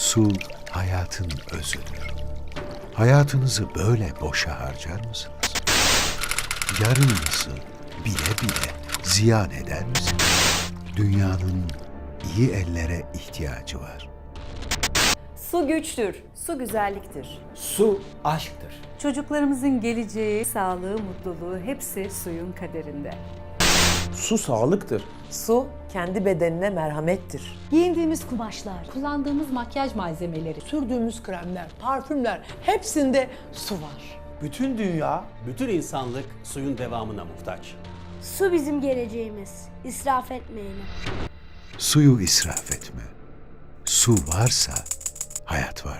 Su hayatın özüdür. Hayatınızı böyle boşa harcar mısınız? Yarınınızı bile bile ziyan eder misiniz? Dünyanın iyi ellere ihtiyacı var. Su güçtür, su güzelliktir. Su aşktır. Çocuklarımızın geleceği, sağlığı, mutluluğu hepsi suyun kaderinde. Su sağlıktır. Su kendi bedenine merhamettir. Giyindiğimiz kumaşlar, kullandığımız makyaj malzemeleri, sürdüğümüz kremler, parfümler hepsinde su var. Bütün dünya, bütün insanlık suyun devamına muhtaç. Su bizim geleceğimiz. İsraf etmeyelim. Suyu israf etme. Su varsa hayat vardır.